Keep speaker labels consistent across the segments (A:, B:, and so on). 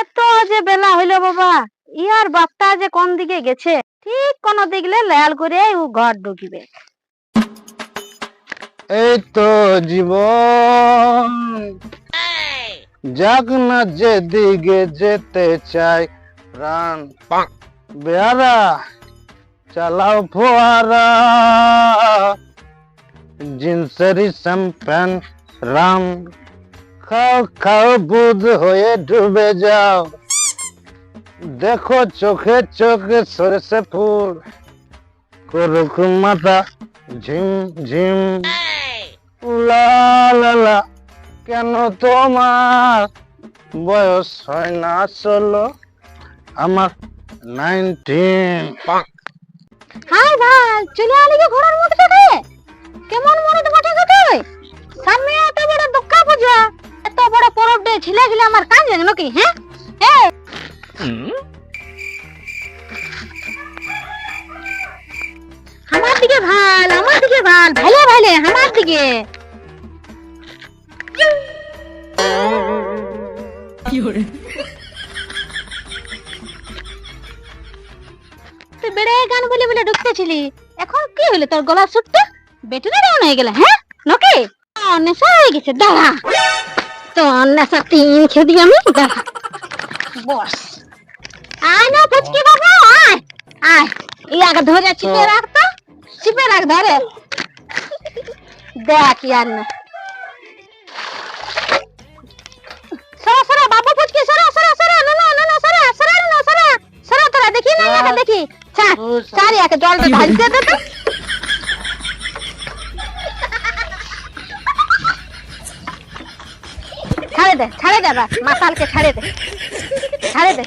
A: এত যে বেলা হইল বাবা, ইয়ার বাপটা যে কোন দিকে গেছে? ঠিক কোন দিকলে লাল করে ও ঘর ঢুকিবে।
B: এই তো জীবন। যাক না যেদিকে যেতে চাই, প্রাণ বেয়ারা, চালাও ফোয়ারা। জিন্সেরি শ্যাম্পেন রাম খাও খাও, বুধ হয়ে ডুবে যাও। দেখো চোখে চোখে, সরষে ফুল। করুক মাথা, ঝিম ঝিম। উলা লা লা, কেন তোমার বয়স হয় না ষোলো? আমার নাইনটিন।
A: হাই ভাই, চলে আলি ঘোড়ার মধ্যে কেমন মনে ছিলে গেলে আমার কান জানে নাকি হ্যাঁ আমার দিকে ভালো আমার দিকে ভালো ভালে ভালে আমার দিকে। তুই বেড়ে গান বলে বলে ঢুকতেছিলি এখন কি হলো তোর গলার সুরটা বেটুনে ডাউন হয়ে গেল হ্যাঁ নকে? নেশা হয়ে গেছে দাঁড়া ধরে চিপে চিপে রাখ ধরে। দেখ ইয়ার না। সরা সরা বাবু পুচকি সরা সরা সরা না না না না সরা সরা না সরা। সরা তোরা দেখি না ইয়াকে দেখি। ছাড় ছাড় ইয়াকে জলটা ঢালতে দে তো। দে, ছাড়ে দে মাতালকে ছাড়ে দে। ছাড়ে দে।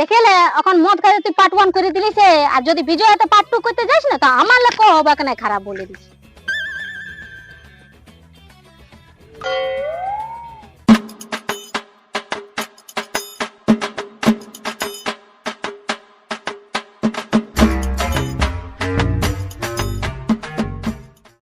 A: দেখেলে, এখন মদ খাই তুই পার্ট ওয়ান করে দিলি সে, আর যদি বিজয়তে পার্ট টু করতে যাস না, তো আমার লোক হবে খারাপ বলে দিস?